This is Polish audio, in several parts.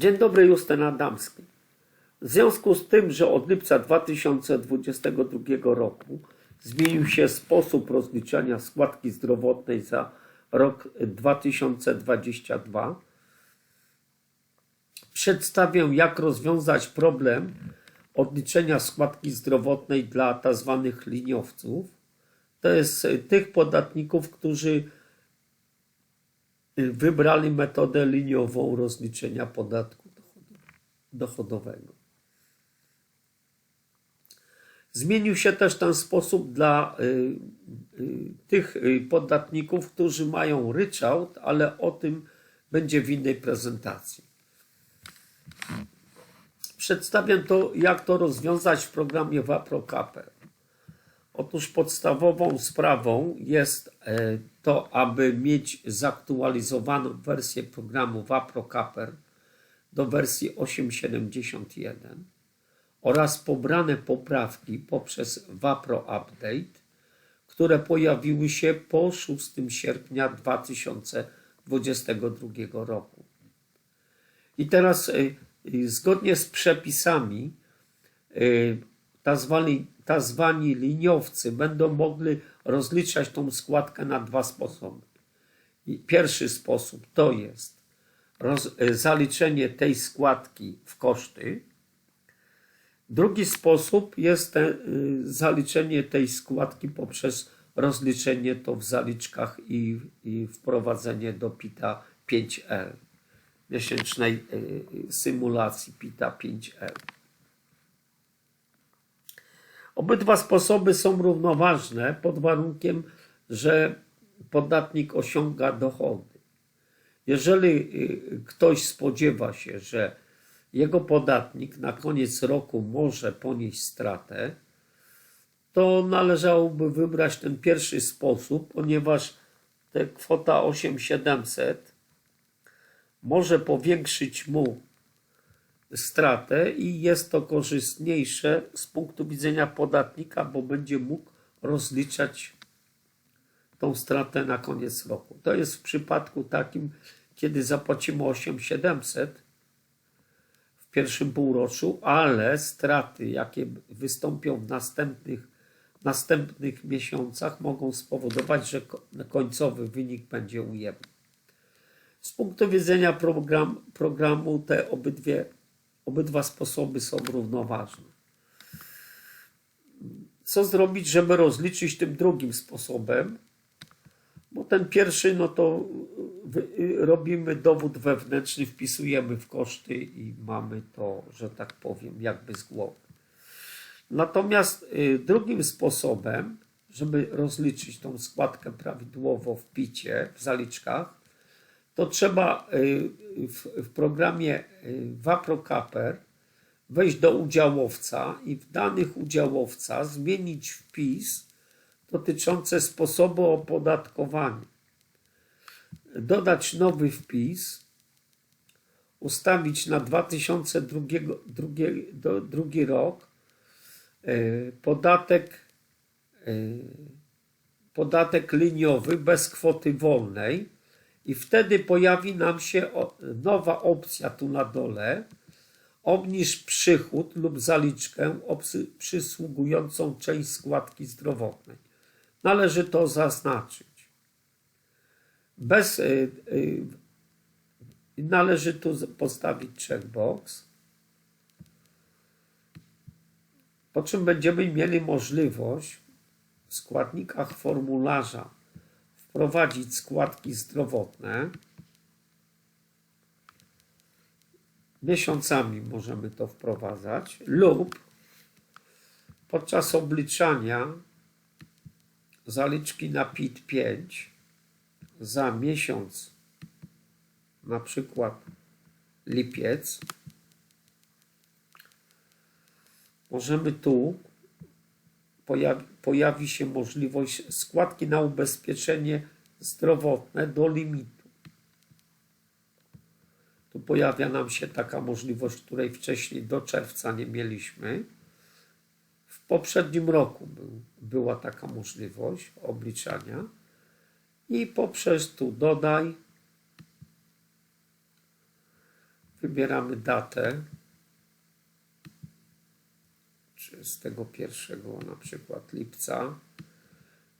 Dzień dobry, Justyn Adamski. W związku z tym, że od lipca 2022 roku zmienił się sposób rozliczania składki zdrowotnej za rok 2022, przedstawię, jak rozwiązać problem odliczenia składki zdrowotnej dla tzw. liniowców. To jest tych podatników, którzy wybrali metodę liniową rozliczenia podatku dochodowego. Zmienił się też ten sposób dla y, y, tych y, podatników, którzy mają ryczałt, ale o tym będzie w innej prezentacji. Przedstawię to, jak to rozwiązać w programie WaproCaper. Otóż podstawową sprawą jest e, to, aby mieć zaktualizowaną wersję programu WaproCaper do wersji 8.71 oraz pobrane poprawki poprzez Wapro Update, które pojawiły się po 6 sierpnia 2022 roku. I teraz y, zgodnie z przepisami y, zwani liniowcy będą mogli rozliczać tą składkę na dwa sposoby. Pierwszy sposób to jest roz, zaliczenie tej składki w koszty. Drugi sposób jest te, zaliczenie tej składki poprzez rozliczenie to w zaliczkach i, i wprowadzenie do PITA 5L, miesięcznej y, symulacji PITA 5L. Obydwa sposoby są równoważne pod warunkiem, że podatnik osiąga dochody. Jeżeli y, ktoś spodziewa się, że jego podatnik na koniec roku może ponieść stratę, to należałoby wybrać ten pierwszy sposób, ponieważ ta kwota 8700 może powiększyć mu stratę i jest to korzystniejsze z punktu widzenia podatnika, bo będzie mógł rozliczać tą stratę na koniec roku. To jest w przypadku takim, kiedy zapłacimy 8700 w pierwszym półroczu, ale straty, jakie wystąpią w następnych, następnych miesiącach, mogą spowodować, że ko- końcowy wynik będzie ujemny. Z punktu widzenia program, programu te obydwie, obydwa sposoby są równoważne. Co zrobić, żeby rozliczyć tym drugim sposobem? Bo ten pierwszy, no to wy- robimy dowód wewnętrzny, wpisujemy w koszty i mamy to, że tak powiem, jakby z głowy. Natomiast y, drugim sposobem, żeby rozliczyć tą składkę prawidłowo w picie, w zaliczkach, to trzeba y, w, programie y, WaproCaper wejść do udziałowca i w danych udziałowca zmienić wpis dotyczący sposobu opodatkowania. Dodać nowy wpis, ustawić na 2002 drugi, drugi rok y, podatek, y, podatek liniowy bez kwoty wolnej i wtedy pojawi nam się nowa opcja tu na dole. Obniż przychód lub zaliczkę przysługującą część składki zdrowotnej. Należy to zaznaczyć. Bez, y, y, należy tu postawić checkbox. Po czym będziemy mieli możliwość w składnikach formularza wprowadzić składki zdrowotne. Miesiącami możemy to wprowadzać lub podczas obliczania zaliczki na PIT 5 za miesiąc, na przykład lipiec, możemy tu pojawi, pojawi się możliwość składki na ubezpieczenie zdrowotne do limitu. Tu pojawia nam się taka możliwość, której wcześniej do czerwca nie mieliśmy. W poprzednim roku był, była taka możliwość obliczania. I poprzez tu dodaj Wybieramy datę 31 na przykład lipca.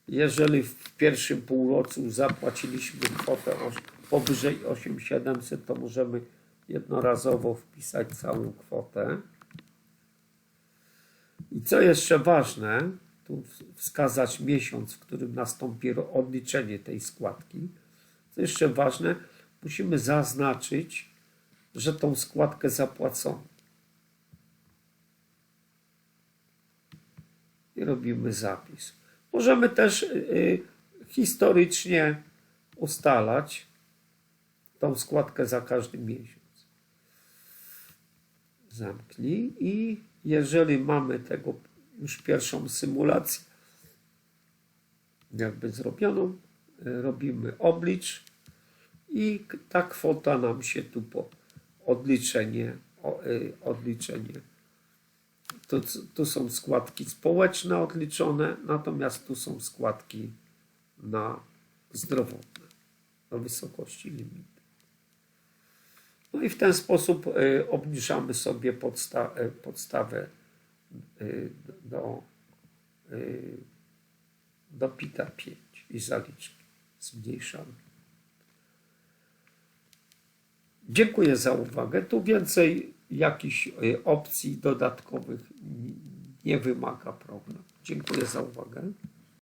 Jeżeli w pierwszym półroczu zapłaciliśmy kwotę powyżej 8700, to możemy jednorazowo wpisać całą kwotę. I co jeszcze ważne, tu wskazać miesiąc, w którym nastąpi odliczenie tej składki. Co jeszcze ważne, musimy zaznaczyć, że tą składkę zapłacono. I robimy zapis. Możemy też y, y, historycznie ustalać tą składkę za każdy miesiąc. Zamknij i jeżeli mamy tego już pierwszą symulację jakby zrobioną, y, robimy oblicz i ta kwota nam się tu po odliczenie, odliczenie. Tu, tu są składki społeczne odliczone, natomiast tu są składki na zdrowotne do wysokości limitu. No i w ten sposób y, obniżamy sobie podsta y, podstawę y, do, do PITA 5 i zaliczki zmniejszamy. Dziękuję za uwagę. Tu więcej jakichś y, opcji dodatkowych nie wymaga program. Dziękuję za uwagę.